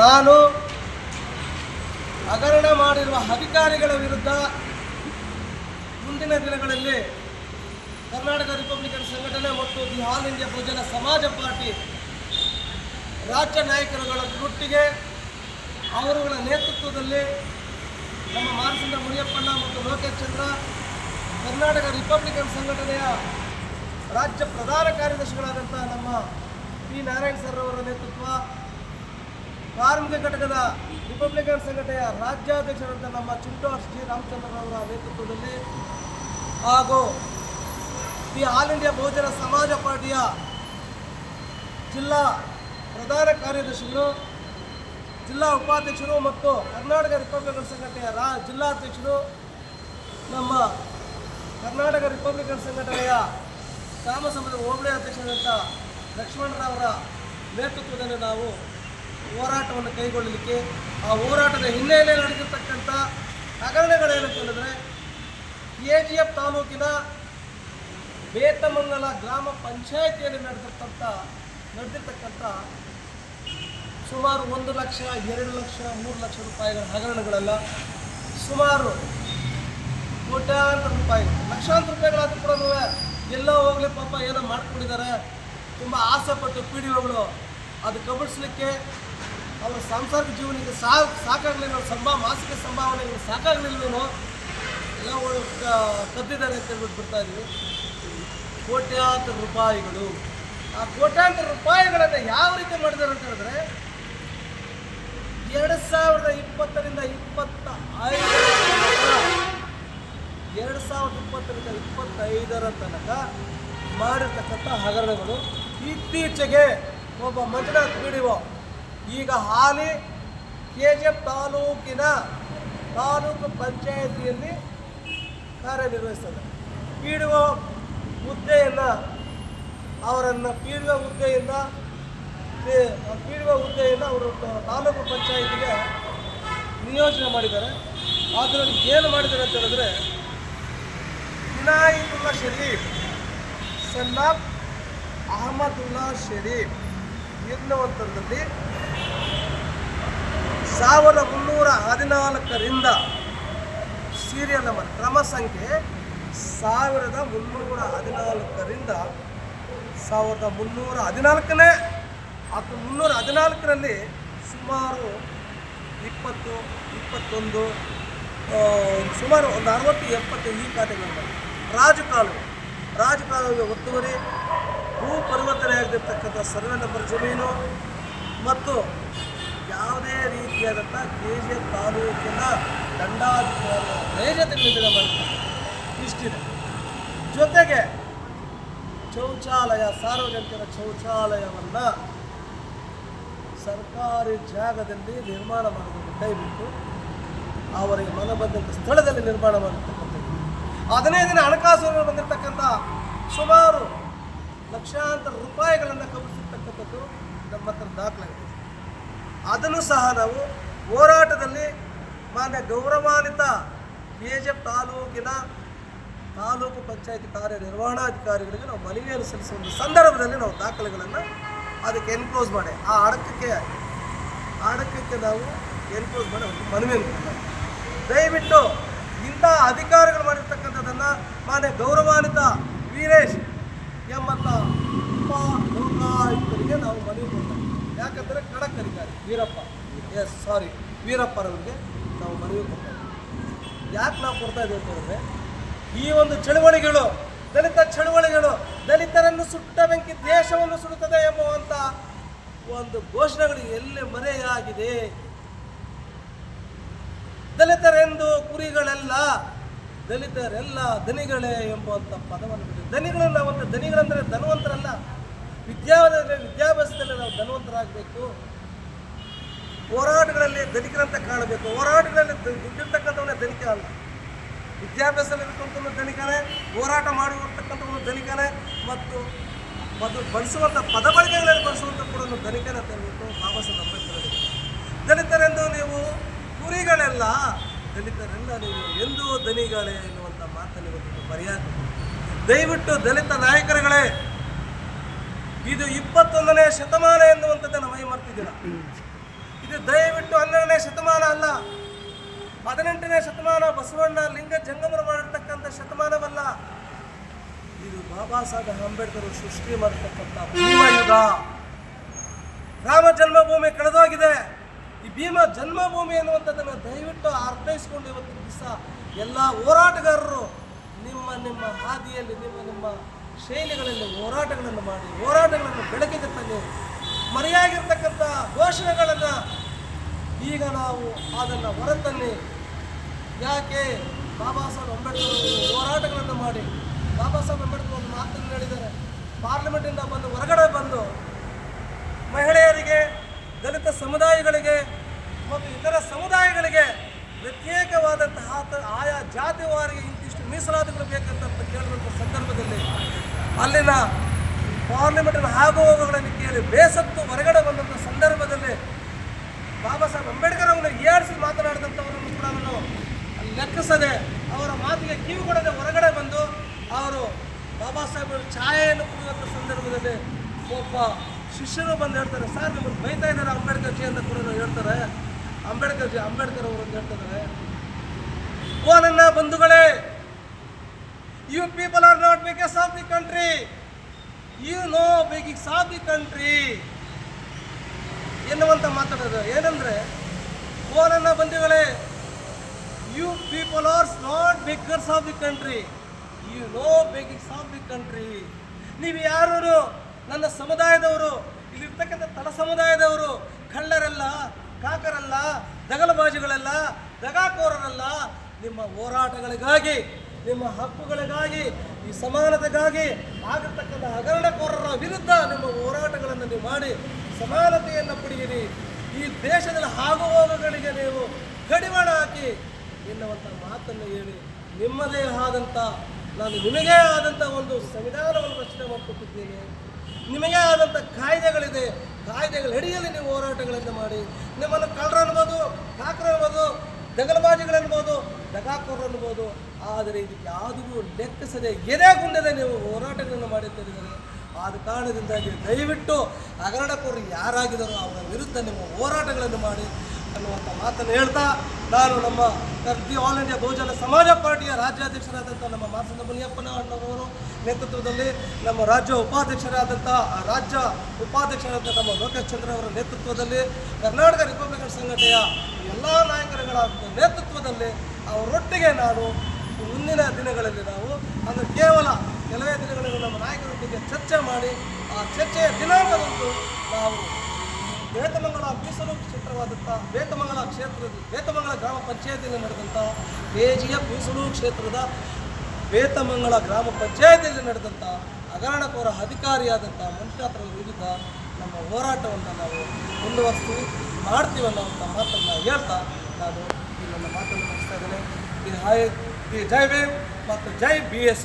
ನಾನು ಹಗರಣ ಮಾಡಿರುವ ಅಧಿಕಾರಿಗಳ ವಿರುದ್ಧ ಮುಂದಿನ ದಿನಗಳಲ್ಲಿ ಕರ್ನಾಟಕ ರಿಪಬ್ಲಿಕನ್ ಸಂಘಟನೆ ಮತ್ತು ದಿ ಆಲ್ ಇಂಡಿಯಾ ಬಹುಜನ ಸಮಾಜ ಪಾರ್ಟಿ ರಾಜ್ಯ ನಾಯಕರುಗಳ ಒಟ್ಟಿಗೆ ಅವರುಗಳ ನೇತೃತ್ವದಲ್ಲಿ ನಮ್ಮ ಮಾನಸಂದ್ರ ಮುನಿಯಪ್ಪಣ್ಣ ಮತ್ತು ಲೋಕೇಶ್ ಚಂದ್ರ ಕರ್ನಾಟಕ ರಿಪಬ್ಲಿಕನ್ ಸಂಘಟನೆಯ ರಾಜ್ಯ ಪ್ರಧಾನ ಕಾರ್ಯದರ್ಶಿಗಳಾದಂಥ ನಮ್ಮ ಪಿ ನಾರಾಯಣ್ ಸರ್ ಅವರ ನೇತೃತ್ವ ಕಾರ್ಮಿಕ ಘಟಕದ ರಿಪಬ್ಲಿಕನ್ ಸಂಘಟನೆಯ ರಾಜ್ಯಾಧ್ಯಕ್ಷರಾದ ನಮ್ಮ ಚಿಂಟೋಸ್ ಜಿ. ರಾಮಚಂದ್ರರವರ ನೇತೃತ್ವದಲ್ಲಿ ಹಾಗೂ ಈ ಆಲ್ ಇಂಡಿಯಾ ಬಹುಜನ ಸಮಾಜ ಪಾರ್ಟಿಯ ಜಿಲ್ಲಾ ಪ್ರಧಾನ ಕಾರ್ಯದರ್ಶಿಗಳು, ಜಿಲ್ಲಾ ಉಪಾಧ್ಯಕ್ಷರು ಮತ್ತು ಕರ್ನಾಟಕ ರಿಪಬ್ಲಿಕನ್ ಸಂಘಟನೆಯ ರಾ, ಜಿಲ್ಲಾಧ್ಯಕ್ಷರು, ನಮ್ಮ ಕರ್ನಾಟಕ ರಿಪಬ್ಲಿಕನ್ ಸಂಘಟನೆಯ ಸಾಮಸಮದ ಹೋಬಳಿ ಅಧ್ಯಕ್ಷರಾದಂಥ ಲಕ್ಷ್ಮಣರಾವರ ನೇತೃತ್ವದಲ್ಲಿ ನಾವು ಹೋರಾಟವನ್ನು ಕೈಗೊಳ್ಳಲಿಕ್ಕೆ ಆ ಹೋರಾಟದ ಹಿನ್ನೆಲೆಯಲ್ಲಿ ನಡೆದಿರ್ತಕ್ಕಂಥ ಹಗರಣಗಳೇನು ಕೇಳಿದ್ರೆ ಕೆ ಜಿ ಎಫ್ ತಾಲೂಕಿನ ಬೇತಮಂಗಲ ಗ್ರಾಮ ಪಂಚಾಯಿತಿಯಲ್ಲಿ ನಡೆದಿರ್ತಕ್ಕಂಥ ನಡೆದಿರ್ತಕ್ಕಂಥ ಸುಮಾರು ಒಂದು ಲಕ್ಷ, ಎರಡು ಲಕ್ಷ, ಮೂರು ಲಕ್ಷ ರೂಪಾಯಿಗಳ ಹಗರಣಗಳೆಲ್ಲ, ಸುಮಾರು ಕೋಟ್ಯಾಂತರ ರೂಪಾಯಿ, ಲಕ್ಷಾಂತರ ರೂಪಾಯಿಗಳಾದ್ರೂ ಕೂಡ ಎಲ್ಲ ಹೋಗಲಿ ಪಾಪ ಏನೋ ಮಾಡ್ಕೊಂಡಿದ್ದಾರೆ ತುಂಬ ಆಸೆಪಟ್ಟು ಪಿ ಡಿ ಒಗಳು ಅದು ಕಬಳಿಸ್ಲಿಕ್ಕೆ ಅವರ ಸಾಂಸಾರಿಕ ಜೀವನಕ್ಕೆ ಸಾ ಸಾಕಾಗಲಿಲ್ಲ ಸಂಭಾ, ಮಾಸಿಕ ಸಂಭಾವನೆಗಳು ಸಾಕಾಗಲಿಲ್ಲವೇನೋ ಎಲ್ಲ ಒ- ಕದ್ದಿದ್ದಾರೆ ಅಂತ ಹೇಳ್ಬಿಟ್ಟು ಬಿಡ್ತಾ ಇದ್ದೀವಿ ಕೋಟ್ಯಾಂತರ ರೂಪಾಯಿಗಳು. ಆ ಕೋಟ್ಯಾಂತರ ರೂಪಾಯಿಗಳನ್ನು ಯಾವ ರೀತಿ ಮಾಡಿದ್ದಾರೆ ಅಂತ ಹೇಳಿದ್ರೆ, ಎರಡು ಸಾವಿರದ ಇಪ್ಪತ್ತರಿಂದ ಇಪ್ಪತ್ತ ತನಕ, ಎರಡು ಸಾವಿರದ ಇಪ್ಪತ್ತರಿಂದ ಇಪ್ಪತ್ತೈದರ ತನಕ ಮಾಡಿರ್ತಕ್ಕಂಥ ಹಗರಣಗಳು. ಇತ್ತೀಚೆಗೆ ಒಬ್ಬ ಮಂಜುನಾಥ್ ಬಿಡಿಒ ಈಗ ಹಾಲಿ ಕೆ ಜಿ ಎಫ್ ತಾಲೂಕಿನ ತಾಲೂಕು ಪಂಚಾಯತಿಯಲ್ಲಿ ಕಾರ್ಯನಿರ್ವಹಿಸ್ತದೆ. ಪಿ ಡಿ ಒ ಹುದ್ದೆಯನ್ನು ಅವರನ್ನು ಪಿ ಡಿ ಒ ಹುದ್ದೆಯಿಂದ ಪಿ ಡಿ ಒ ಹುದ್ದೆಯನ್ನು ಅವರು ತಾಲೂಕು ಪಂಚಾಯಿತಿಗೆ ನಿಯೋಜನೆ ಮಾಡಿದ್ದಾರೆ. ಅದರಲ್ಲಿ ಏನು ಮಾಡಿದ್ದಾರೆ ಅಂತ ಹೇಳಿದ್ರೆ ಇನಾಯಿತುಲ್ಲಾ ಶರೀಫ್, ಸನ್ನಾಬ್ ಅಹಮದುಲ್ಲಾ ಶರೀಫ್ ಎನ್ನುವಂಥದ್ದಲ್ಲಿ ಸಾವಿರದ ಮುನ್ನೂರ ಹದಿನಾಲ್ಕರಿಂದ ಸೀರಿಯಲ್ ನಂಬರ್ ಕ್ರಮ ಸಂಖ್ಯೆ ಸಾವಿರದ ಮುನ್ನೂರ ಹದಿನಾಲ್ಕರಿಂದ ಸಾವಿರದ ಮುನ್ನೂರ ಹದಿನಾಲ್ಕನೇ ಅದು ಮುನ್ನೂರ ಹದಿನಾಲ್ಕರಲ್ಲಿ ಸುಮಾರು ಇಪ್ಪತ್ತು, ಇಪ್ಪತ್ತೊಂದು ಸುಮಾರು ಒಂದು ಅರವತ್ತು, ಎಪ್ಪತ್ತು ಈ ಖಾತೆಗಳು ರಾಜು ರಾಜಕಾಲುವೆ ರಾಜು ಕಾಲುವೆ ಒತ್ತುವರಿ ಭೂ ಪರಿವರ್ತನೆ ಆಗದಿರ್ತಕ್ಕಂಥ ಸರ್ವೆ ನಂಬರ್ ಜಮೀನು ಮತ್ತು ಯಾವುದೇ ರೀತಿಯಾದಂಥ ಕೆ ಜಿ ಎಫ್ ತಾಲೂಕಿನ ದಂಡಾಧಿಕಾರಿಗಳ ನೈಜತೆಗಳಿಂದ ಬರುತ್ತೆ ಇಷ್ಟಿದೆ. ಜೊತೆಗೆ ಶೌಚಾಲಯ, ಸಾರ್ವಜನಿಕರ ಶೌಚಾಲಯವನ್ನು ಸರ್ಕಾರಿ ಜಾಗದಲ್ಲಿ ನಿರ್ಮಾಣ ಮಾಡೋದನ್ನು ಕೈಬಿಟ್ಟು ಅವರಿಗೆ ಮನ ಬಂದಂಥ ಸ್ಥಳದಲ್ಲಿ ನಿರ್ಮಾಣ ಮಾಡಿರ್ತಕ್ಕಂಥದ್ದು. ಹದಿನೈದು ದಿನ ಹಣಕಾಸು ಬಂದಿರತಕ್ಕಂಥ ಸುಮಾರು ಲಕ್ಷಾಂತರ ರೂಪಾಯಿಗಳನ್ನು ಕಬ್ಬಿಸಿರ್ತಕ್ಕಂಥದ್ದು ನಮ್ಮ ಹತ್ರ ದಾಖಲಾಗಿದೆ. ಅದನ್ನು ಸಹ ನಾವು ಹೋರಾಟದಲ್ಲಿ ಮಾನ್ಯ ಗೌರವಾನ್ವಿತ ಬಿ ಎಚ್ ಎಫ್ ತಾಲೂಕಿನ ತಾಲೂಕು ಪಂಚಾಯತಿ ಕಾರ್ಯನಿರ್ವಹಣಾಧಿಕಾರಿಗಳಿಗೆ ನಾವು ಮನವಿಯನ್ನು ಸಲ್ಲಿಸುವ ಒಂದು ಸಂದರ್ಭದಲ್ಲಿ ನಾವು ದಾಖಲೆಗಳನ್ನು ಅದಕ್ಕೆ ಎನ್ಕ್ಲೋಸ್ ಮಾಡಿ. ಆ ಅಡಕಕ್ಕೆ ಅಡಕಕ್ಕೆ ನಾವು ಎನ್ಕ್ಲೋಸ್ ಮಾಡಿ ಒಂದು ಮನವಿಯನ್ನು ದಯವಿಟ್ಟು ಇಂಥ ಅಧಿಕಾರಿಗಳು ಮಾಡಿರ್ತಕ್ಕಂಥದ್ದನ್ನು ಮಾನ್ಯ ಗೌರವಾನ್ವಿತ ವೀರೇಶ್ ವೀರಪ್ಪ. ಎಸ್ ಸಾರಿ ವೀರಪ್ಪರವ್ರಿಗೆ ನಾವು ಮನವಿ ಕೊಡ್ತಾ ಇದ್ದೀವಿ. ಯಾಕೆ ನಾವು ಕೊಡ್ತಾ ಇದ್ದೀವಿ ಅಂತ ಹೇಳಿದ್ರೆ, ಈ ಒಂದು ಚಳುವಳಿಗಳು, ದಲಿತ ಚಳುವಳಿಗಳು, ದಲಿತರನ್ನು ಸುಟ್ಟ ಬೆಂಕಿ ದೇಶವನ್ನು ಸುಡುತ್ತದೆ ಎಂಬುವಂಥ ಒಂದು ಘೋಷಣೆಗಳು ಎಲ್ಲಿ ಮರೆಯಾಗಿದೆ? ದಲಿತರೆಂದು ಕುರಿಗಳೆಲ್ಲ, ದಲಿತರೆಲ್ಲ ದನಿಗಳೇ ಎಂಬುವಂಥ ಪದವನ್ನು ದನಿಗಳು ನಾವಂತ ದನಿಗಳಂದರೆ ಧನವಂತರಲ್ಲ. ವಿದ್ಯಾಭ್ಯಾಸದಲ್ಲಿ ನಾವು ಧನವಂತರಾಗಬೇಕು. ಹೋರಾಟಗಳಲ್ಲಿ ಧನಿಕರಂತ ಕಾಣಬೇಕು. ಹೋರಾಟಗಳಲ್ಲಿ ದುಡ್ಡಿರ್ತಕ್ಕಂಥವನ್ನೇ ದುಡ್ಡಿರ್ತಕ್ಕಂಥವನೇ ಧನಿಕ ಅಲ್ಲ. ವಿದ್ಯಾಭ್ಯಾಸದಲ್ಲಿ ಇರ್ತಕ್ಕಂಥವನು ಧನಿಕನೇ, ಹೋರಾಟ ಮಾಡಿರ್ತಕ್ಕಂಥವನು ಧನಿಕನೇ ಮತ್ತು ಮತ್ತು ಬಳಸುವಂಥ ಪದ ಬಳಕೆಗಳಲ್ಲಿ ಬಳಸುವಂಥ ಕೂಡ ಅಂತ ಹೇಳ್ಬಿಟ್ಟು ಬಾಬಾ ಸಾಹೇಬ್ ಅಂಬೇಡ್ಕರ್. ದಲಿತರೆಂದು ನೀವು ಕುರಿಗಳೆಲ್ಲ, ದಲಿತರೆಲ್ಲ ನೀವು ಎಂದೂ ದನಿಗಳೇ ಎನ್ನುವಂಥ ಮಾತನ್ನು ಇವತ್ತು ಮರ್ಯಾದೆ ದಯವಿಟ್ಟು ದಲಿತ ನಾಯಕರುಗಳೇ, ಇದು ಇಪ್ಪತ್ತೊಂದನೇ ಶತಮಾನ ಎನ್ನುವಂಥದ್ದನ್ನು ಮೈ ಮರ್ತಿದ್ದೀರ ಇದು ದಯವಿಟ್ಟು ಹನ್ನೆರಡನೇ ಶತಮಾನ ಅಲ್ಲ, ಹದಿನೆಂಟನೇ ಶತಮಾನ ಬಸವಣ್ಣ ಲಿಂಗ ಜಂಗಮರು ಮಾಡಿರ್ತಕ್ಕಂಥ ಶತಮಾನವಲ್ಲ. ಇದು ಬಾಬಾ ಸಾಹೇಬ್ ಅಂಬೇಡ್ಕರ್ ಸೃಷ್ಟಿ ಮಾಡಿರ್ತಕ್ಕಂಥ ಭೀಮಯುಗ ರಾಮ ಜನ್ಮಭೂಮಿ ಕಳೆದೋಗಿದೆ. ಈ ಭೀಮ ಜನ್ಮಭೂಮಿ ಎನ್ನುವಂಥದ್ದನ್ನು ದಯವಿಟ್ಟು ಅರ್ಥೈಸ್ಕೊಂಡು ಇವತ್ತಿನ ದಿವಸ ಎಲ್ಲ ಹೋರಾಟಗಾರರು ನಿಮ್ಮ ನಿಮ್ಮ ಹಾದಿಯಲ್ಲಿ, ನಿಮ್ಮ ನಿಮ್ಮ ಶೈಲಿಗಳಲ್ಲಿ ಹೋರಾಟಗಳನ್ನು ಮಾಡಿ, ಹೋರಾಟಗಳನ್ನು ಬೆಳಕಿಗೆ ತನ್ನಿ. ಮರೆಯಾಗಿರ್ತಕ್ಕಂಥ ಘೋಷಣೆಗಳನ್ನು ಈಗ ನಾವು ಅದನ್ನು ಹೊರತನ್ನಿ ಯಾಕೆ ಬಾಬಾ ಸಾಹೇಬ್ ಅಂಬೇಡ್ಕರ್ ಹೋರಾಟಗಳನ್ನು ಮಾಡಿ, ಬಾಬಾ ಸಾಹೇಬ್ ಅಂಬೇಡ್ಕರ್ ಒಂದು ಮಾತನ್ನು ಹೇಳಿದ್ದಾರೆ. ಪಾರ್ಲಿಮೆಂಟಿಂದ ಬಂದು ಹೊರಗಡೆ ಬಂದು ಮಹಿಳೆಯರಿಗೆ, ದಲಿತ ಸಮುದಾಯಗಳಿಗೆ ಮತ್ತು ಇತರ ಸಮುದಾಯಗಳಿಗೆ ಪ್ರತ್ಯೇಕವಾದಂತಹ ಆಯಾ ಜಾತಿವಾರಿಗೆ ಇಂತಿಷ್ಟು ಮೀಸಲಾತಿಗಳು ಬೇಕಂತ ಕೇಳುವಂಥ ಸಂದರ್ಭದಲ್ಲಿ ಅಲ್ಲಿನ ಪಾರ್ಲಿಮೆಂಟಿನ ಆಗುಹೋಗುಗಳನ್ನು ಕೇಳಿ ಬೇಸತ್ತು ಹೊರಗಡೆ ಬಂದಂಥ ಸಂದರ್ಭದಲ್ಲಿ ಬಾಬಾ ಸಾಹೇಬ್ ಅಂಬೇಡ್ಕರ್ ಅವರನ್ನು ಏರಿಸಿ ಮಾತನಾಡಿದಂಥವರನ್ನು ಕೂಡ ನಾನು ಲೆಕ್ಕಿಸದೆ ಅವರ ಮಾತಿಗೆ ಕಿವಿ ಕೊಡದೆ ಹೊರಗಡೆ ಬಂದು ಅವರು ಬಾಬಾ ಸಾಹೇಬರು ಛಾಯೆಯನ್ನು ಕುಡಿಯುವಂಥ ಸಂದರ್ಭದಲ್ಲಿ ಒಬ್ಬ ಶಿಷ್ಯರು ಬಂದು ಹೇಳ್ತಾರೆ, ಸರ್, ನಿಮ್ಮನ್ನು ಬೈತಾ ಇದ್ದಾರೆ ಅಂಬೇಡ್ಕರ್ ಜಿ ಅಂತ ಕೂಡ ಹೇಳ್ತಾರೆ. ಅಂಬೇಡ್ಕರ್ ಜಿ, ಅಂಬೇಡ್ಕರ್ ಅವರು ಅಂತ ಹೇಳ್ತಾರೆ. ಓ ನನ್ನ ಬಂಧುಗಳೇ you people are not beggars of the country you know beggars ಸಾಬಿ country ಎನ್ನುವಂತ ಮಾತಾಡೋದು. ಏನಂದ್ರೆ ಓನನ್ನ ಬಂದಿಗಳೇ you people are not bakers of the country you know bakings of the country ನೀವು ಯಾರು ನನ್ನ ಸಮುದಾಯದವರು, ಇಲ್ಲಿರ್ತಕ್ಕಂಥ ತಳ ಸಮುದಾಯದವರು, ಕಳ್ಳರಲ್ಲ, ಕಾಕರಲ್ಲ, ದಗಲಬಾಜುಗಳಲ್ಲ, ದಗಾಕೋರರಲ್ಲ, ನಿಮ್ಮ ಹೋರಾಟಗಳಿಗಾಗಿ ನಿಮ್ಮ ಹಕ್ಕುಗಳಿಗಾಗಿ, ಈ ಸಮಾನತೆಗಾಗಿ ಆಗಿರ್ತಕ್ಕಂಥ ಹಗರಣಕೋರರ ವಿರುದ್ಧ ನಿಮ್ಮ ಹೋರಾಟಗಳನ್ನು ನೀವು ಮಾಡಿ, ಸಮಾನತೆಯನ್ನು ಪಡೆಯಿರಿ. ಈ ದೇಶದಲ್ಲಿ ಆಗುಹೋಗಗಳಿಗೆ ನೀವು ಕಡಿವಾಣ ಹಾಕಿ ಎನ್ನುವಂಥ ಮಾತನ್ನು ಹೇಳಿ, ನಿಮ್ಮದೇ ಆದಂಥ, ನಾನು ನಿಮಗೇ ಆದಂಥ ಒಂದು ಸಂವಿಧಾನವನ್ನು ರಚನೆ ಮಾಡಿಕೊಟ್ಟಿದ್ದೇನೆ. ನಿಮಗೇ ಆದಂಥ ಕಾಯ್ದೆಗಳಿದೆ. ಕಾಯ್ದೆಗಳ ಅಡಿಯಲ್ಲಿ ನೀವು ಹೋರಾಟಗಳನ್ನು ಮಾಡಿ, ನಿಮ್ಮನ್ನು ಕಳ್ಳರು ಅನ್ಬೋದು ಅನ್ಬೋದು ದಗಲಬಾಜಿಗಳು ಅನ್ಬೋದು ಅನ್ಬೋದು ಆದರೆ ಇದಕ್ಕೆ ಯಾವುದೂ ಲೆಕ್ಕಿಸದೆ ಎದೆ ಗುಂಡದೆ ನೀವು ಹೋರಾಟಗಳನ್ನು ಮಾಡುತ್ತಿದ್ದಾರೆ ಆದ ಕಾರಣದಿಂದಾಗಿ ದಯವಿಟ್ಟು ಹಗರಣಕೋರು ಯಾರಾಗಿದ್ದಾರೋ ಅವರ ವಿರುದ್ಧ ನಿಮ್ಮ ಹೋರಾಟಗಳನ್ನು ಮಾಡಿ ಅನ್ನುವಂಥ ಮಾತನ್ನು ಹೇಳ್ತಾ ನಾನು ನಮ್ಮ ದಿ ಆಲ್ ಇಂಡಿಯಾ ಬಹುಜನ ಸಮಾಜ ಪಾರ್ಟಿಯ ರಾಜ್ಯಾಧ್ಯಕ್ಷರಾದಂಥ ನಮ್ಮ ಮಾಸಂದ ಮುನಿಯಪ್ಪನವರು ನೇತೃತ್ವದಲ್ಲಿ ನಮ್ಮ ರಾಜ್ಯ ಉಪಾಧ್ಯಕ್ಷರಾದಂಥ ರಾಜ್ಯ ಉಪಾಧ್ಯಕ್ಷರಾದಂಥ ನಮ್ಮ ಲೋಕೇಶ್ ಚಂದ್ರ ಅವರ ನೇತೃತ್ವದಲ್ಲಿ ಕರ್ನಾಟಕ ರಿಪಬ್ಲಿಕನ್ ಸಂಘಟನೆಯ ಎಲ್ಲ ನಾಯಕರುಗಳ ನೇತೃತ್ವದಲ್ಲಿ ಅವರೊಟ್ಟಿಗೆ ನಾನು ಮುಂದಿನ ದಿನಗಳಲ್ಲಿ ನಾವು ಅಂದರೆ ಕೇವಲ ಕೆಲವೇ ದಿನಗಳಲ್ಲಿ ನಮ್ಮ ನಾಯಕರೊಟ್ಟಿಗೆ ಚರ್ಚೆ ಮಾಡಿ ಆ ಚರ್ಚೆಯ ದಿನಾಂಕದಂದು ನಾವು ಬೇತಮಂಗಲ ಮೀಸಲು ಕ್ಷೇತ್ರವಾದಂಥ ಬೇತಮಂಗಲ ಕ್ಷೇತ್ರದ ಬೇತಮಂಗಲ ಗ್ರಾಮ ಪಂಚಾಯತಿಯಲ್ಲಿ ನಡೆದಂಥ ಎಫ್ ಮೀಸಲು ಕ್ಷೇತ್ರದ ಬೇತಮಂಗಲ ಗ್ರಾಮ ಪಂಚಾಯತಿಯಲ್ಲಿ ನಡೆದಂಥ ಹಗರಣಕೋರ ಅಧಿಕಾರಿಯಾದಂಥ ಮಂಜುನಾಥರ ವಿರುದ್ಧ ನಮ್ಮ ಹೋರಾಟವನ್ನು ನಾವು ಮುಂದುವರಿಸ್ತೀವಿ ಮಾಡ್ತೀವಿ ಅಂತ ಮಾತನ್ನು ಹೇಳ್ತಾ ನಾನು ಈ ನನ್ನ ಮಾತನ್ನು ಮುಗಿಸ್ತಾ ಇದ್ದೇನೆ. ಈ ಹಾಯ್ ಈ ಜೈ ಭೀಮ್ ಮತ್ತು ಜೈ ಬಿ ಎಸ್